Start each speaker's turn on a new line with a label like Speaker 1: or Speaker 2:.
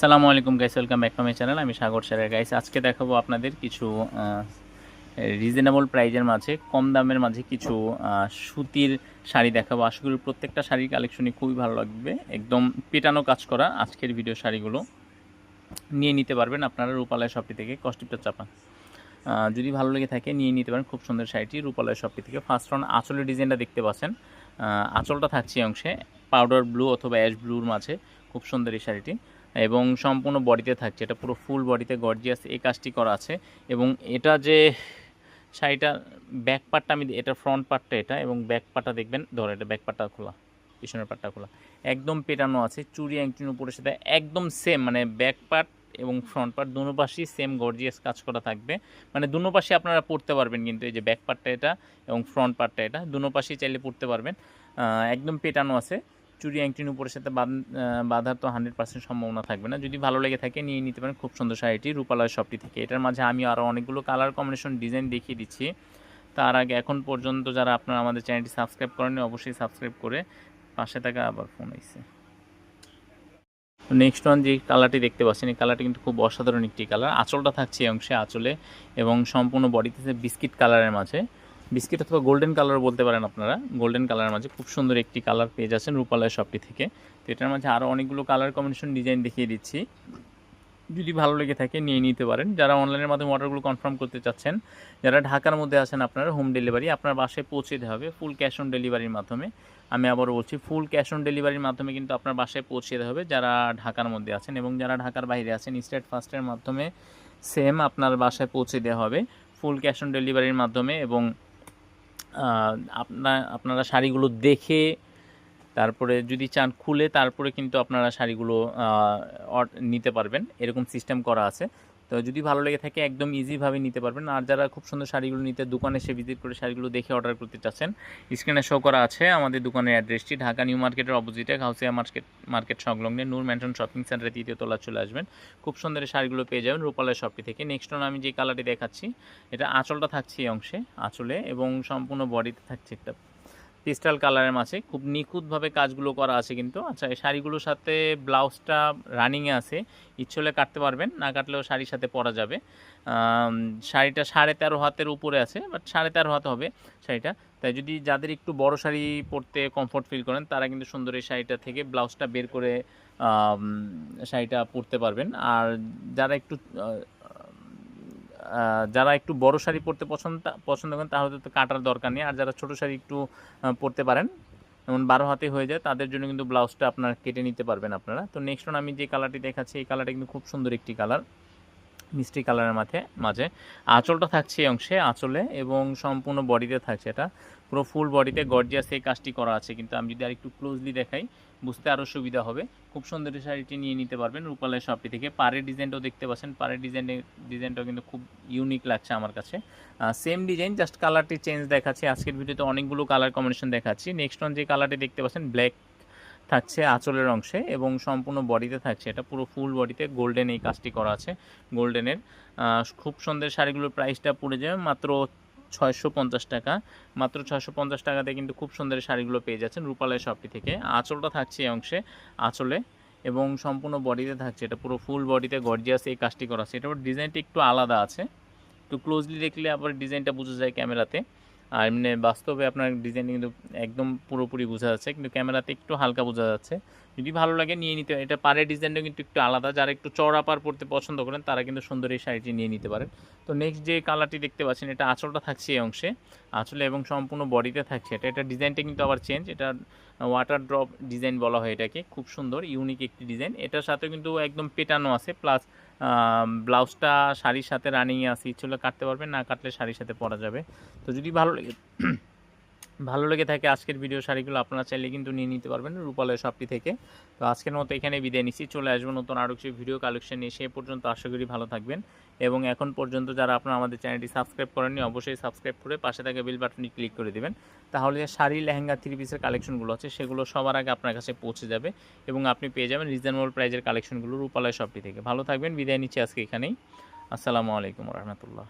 Speaker 1: সালামু আলাইকুম guys welcome back to my channel আমি সাগর স্যারের গাইস আজকে দেখাবো আপনাদের কিছু রিজনেবল প্রাইজের মাঝে, কম দামের মাঝে কিছু সুতির শাড়ি দেখাবো। আশা করি প্রত্যেকটা শাড়ির কালেকশনই খুবই ভালো লাগবে। একদম পেটানো কাজ করা আজকের ভিডিও শাড়িগুলো। নিয়ে নিতে পারবেন আপনারা রূপালয় শপটি থেকে কস্টিপটা চাপান যদি ভালো লেগে থাকে, নিয়ে নিতে পারেন। খুব সুন্দর শাড়িটি রূপালয় শপটি থেকে। ফার্স্ট রাউন্ড আঁচলের ডিজাইনটা দেখতে পাচ্ছেন। আঁচলটা থাকছে অংশে পাউডার ব্লু অথবা অ্যাশ ব্লুর মাঝে। খুব সুন্দর এই শাড়িটি। এবং সম্পূর্ণ বডিতে থাকছে। এটা পুরো ফুল বডিতে গর্জিয়াস এই কাজটি করা আছে। এবং এটা যে শাড়িটার ব্যাক পার্টটা আমি এটা ফ্রন্ট পার্টটা এটা এবং ব্যাক পার্টটা দেখবেন, ধরো এটা ব্যাক পার্টটা খোলা, পিছনের পার্টটা খোলা। একদম পেটানো আছে চুরি অ্যাংটির উপরে সাথে একদম সেম মানে ব্যাক পার্ট এবং ফ্রন্ট পার্ট দুনো পাশেই সেম গর্জিয়াস কাজ করা থাকবে। মানে দুনো পাশে আপনারা পড়তে পারবেন কিন্তু এই যে ব্যাক পার্টটা এটা এবং ফ্রন্ট পার্টটা এটা, দুনো পাশেই চাইলে পড়তে পারবেন। একদম পেটানো আছে। চুরি অ্যাংটিন উপরের সাথে বাঁধ- বাঁধার তো হান্ড্রেড পার্সেন্ট সম্ভাবনা থাকবে না। যদি ভালো লেগে থাকে, নিয়ে নিতে পারেন। খুব সুন্দর শাড়িটি, রূপালয় শপটি থেকে। এটার মাঝে আমি আরও অনেকগুলো কালার কম্বিনেশন ডিজাইন দেখিয়ে দিচ্ছি। তার আগে এখন পর্যন্ত যারা আপনারা আমাদের চ্যানেলটি সাবস্ক্রাইব করেনি অবশ্যই সাবস্ক্রাইব করে পাশে থাকা আবার ফোন আইসে নেক্সট ওয়ান যে কালারটি দেখতে পাচ্ছেন, এই কালারটি কিন্তু খুব অসাধারণ একটি কালার আঁচলটা থাকছে এই অংশে আঁচলে এবং সম্পূর্ণ বডিতে বিস্কিট কালারের মাঝে। বিস্কিট অথবা গোল্ডেন কালার বলতে পারেন আপনারা। গোল্ডেন কালারের মাঝে খুব সুন্দর একটি কালার পেয়ে যাচ্ছেন রূপালয় শপটি থেকে। তো এটার মাঝে আরও অনেকগুলো কালার কম্বিনেশন ডিজাইন দেখিয়ে দিচ্ছি। যদি ভালো লেগে থাকে নিয়ে নিতে পারেন। যারা অনলাইনের মাধ্যমে অর্ডারগুলো কনফার্ম করতে চাচ্ছেন, যারা ঢাকার মধ্যে আছেন আপনারা হোম ডেলিভারি আপনার বাসায় পৌঁছে দিতে হবে ফুল ক্যাশ অন ডেলিভারির মাধ্যমে। আমি আবারও বলছি ফুল ক্যাশ অন ডেলিভারির মাধ্যমে কিন্তু আপনার বাসায় পৌঁছে দিতে হবে যারা ঢাকার মধ্যে আছেন এবং যারা ঢাকার বাইরে আছেন। স্টেট ফার্স্টের মাধ্যমে সেম আপনার বাসায় পৌঁছে দেওয়া হবে ফুল ক্যাশ অন ডেলিভারির মাধ্যমে এবং আপনার আপনারা শাড়িগুলো দেখে তারপরে যদি চান খুলে তারপরে কিন্তু আপনারা শাড়িগুলো নিতে পারবেন। এরকম সিস্টেম করা আছে। তো যদি ভালো লেগে থাকে, একদম ইজিভাবে নিতে পারবেন। আর যারা খুব সুন্দর শাড়িগুলো নিতে দোকানে এসে ভিজিট করে শাড়িগুলো দেখে অর্ডার করতে চাচ্ছেন স্ক্রিনে শো করা আছে আমাদের দোকানের অ্যাড্রেসটি ঢাকা নিউ মার্কেটের অপোজিটে হাউসিয়া মার্কেট মার্কেট সংলগ্নে নূর ম্যানশন শপিং সেন্টারে তৃতীয় তলা চলে আসবেন। খুব সুন্দর শাড়িগুলো পেয়ে যাবেন রূপালয় শপটি থেকে। নেক্সট ওন আমি যে কালারটি দেখাচ্ছি, এটা আঁচলটা থাকছে এই অংশে, আঁচলে এবং সম্পূর্ণ বডিতে থাকছে একটা পিস্টাল কালারের মাঝে খুব নিখুঁতভাবে কাজগুলো করা আছে কিন্তু। আচ্ছা এই শাড়িগুলোর সাথে ব্লাউজটা রানিংয়ে আছে। ইচ্ছে হলে কাটতে পারবেন, না কাটলেও শাড়ির সাথে পরা যাবে। শাড়িটা সাড়ে তেরো হাতের উপরে আছে বাট সাড়ে তেরো হাত হবে শাড়িটা। তাই যদি যাদের একটু বড় শাড়ি পরতে কমফোর্ট ফিল করেন, তারা কিন্তু সুন্দর এই শাড়িটা থেকে ব্লাউজটা বের করে শাড়িটা পরতে পারবেন। আর যারা একটু যারা একটু বড় শাড়ি পরতে পছন্দ পছন্দ করেন, তাহলে তো কাটার দরকার নেই। আর যারা ছোট শাড়ি একটু পরতে পারেন, যেমন বারো হাতে হয়ে যায়, তাদের জন্য কিন্তু ব্লাউজটা আপনার কেটে নিতে পারবেন আপনারা। তো নেক্সট ওন আমি যে কালারটি দেখাচ্ছি, এই কালারটা কিন্তু খুব সুন্দর একটি কালার মিষ্টি কালারের মাঝে মাঝে। আঁচলটা থাকছে এই অংশে, আঁচলে এবং সম্পূর্ণ বডিতে থাকছে এটা। পুরো ফুল বডিতে গর্জিয়াস এই কাজটি করা আছে। কিন্তু আমি যদি আর একটু ক্লোজলি দেখাই, বুঝতে আরও সুবিধা হবে। খুব সুন্দর শাড়িটি নিয়ে নিতে পারবেন রূপালয় শপটি থেকে। পাড়ের ডিজাইনটাও দেখতে পাচ্ছেন। পাড়ের ডিজাইনে ডিজাইনটাও কিন্তু খুব ইউনিক লাগছে আমার কাছে। সেম ডিজাইন জাস্ট কালারটি চেঞ্জ দেখাচ্ছি। আজকের ভিডিওতে অনেকগুলো কালার কম্বিনেশন দেখাচ্ছি। নেক্সট ওয়ান যে কালারটি দেখতে পাচ্ছেন ব্ল্যাক থাকছে আঁচলের অংশে এবং সম্পূর্ণ বডিতে থাকছে। এটা পুরো ফুল বডিতে গোল্ডেন এই কাজটি করা আছে। গোল্ডেনের খুব সুন্দর শাড়িগুলোর প্রাইসটা পড়ে যাবে মাত্র ছয়শো পঞ্চাশ টাকা। মাত্র ছয়শো পঞ্চাশ টাকাতে কিন্তু খুব সুন্দর শাড়িগুলো পেয়ে যাচ্ছেন রূপালয় শপটি থেকে। আঁচলটা থাকছে এই অংশে, আঁচলে, এবং সম্পূর্ণ বডিতে থাকছে। এটা পুরো ফুল বডিতে গর্জিয়াস এই কাজটি করা আছে। এটা ডিজাইনটা একটু আলাদা আছে। একটু ক্লোজলি দেখলে আবার ডিজাইনটা বোঝা যায় ক্যামেরাতে আর এমনি বাস্তবে আপনার ডিজাইন কিন্তু একদম পুরোপুরি বোঝা যাচ্ছে, কিন্তু ক্যামেরাতে একটু হালকা বোঝা যাচ্ছে। যদি ভালো লাগে নিয়ে নিতে, এটা পাড়ের ডিজাইনটা কিন্তু একটু আলাদা। যারা একটু চড়া পার পড়তে পছন্দ করেন, তারা কিন্তু সুন্দর এই শাড়িটি নিয়ে নিতে পারেন। তো নেক্সট যে কালারটি দেখতে পাচ্ছেন, এটা আঁচলটা থাকছে এই অংশে। আঁচলে এবং সম্পূর্ণ বডিতে থাকছে এটা। এটা ডিজাইনটা কিন্তু আবার চেঞ্জ এটা ওয়াটার ড্রপ ডিজাইন বলা হয় এটাকে। খুব সুন্দর ইউনিক একটি ডিজাইন এটার সাথে কিন্তু একদম পেটানো আছে প্লাস ব্লাউজটা শাড়ির সাথে রানিং আছে, ইচ্ছে কাটতে পারবেন, না কাটলে শাড়ির সাথে পরা যাবে। তো যদি ভালো লেগে ভালো লেগে থাকে আজকের ভিডিও শাড়িগুলো, আপনারা চাইলে কিন্তু নিয়ে নিতে পারবেন রূপালয় শপটি থেকে। তো আজকের মতো এখানে বিদায় নিচ্ছি, চলে আসব নতুন আরও কিছু ভিডিও কালেকশন নিয়ে, সে পর্যন্ত আশা করি ভালো থাকবেন। এবং এখন পর্যন্ত যারা আপনারা আমাদের চ্যানেলটি সাবস্ক্রাইব করেননি, অবশ্যই সাবস্ক্রাইব করে পাশে থাকা বেল বাটনটি ক্লিক করে দেবেন। তাহলে যে শাড়ি, লেহেঙ্গা থ্রি পিসের কালেকশনগুলো আছে, সেগুলো সবার আগে আপনার কাছে পৌঁছে যাবে এবং আপনি পেয়ে যাবেন রিজনেবল প্রাইজের কালেকশনগুলো রূপালয় শপটি থেকে। ভালো থাকবেন, বিদায় নিচ্ছি আজকে এখানেই। আসসালামু আলাইকুম রহমতুল্লাহ।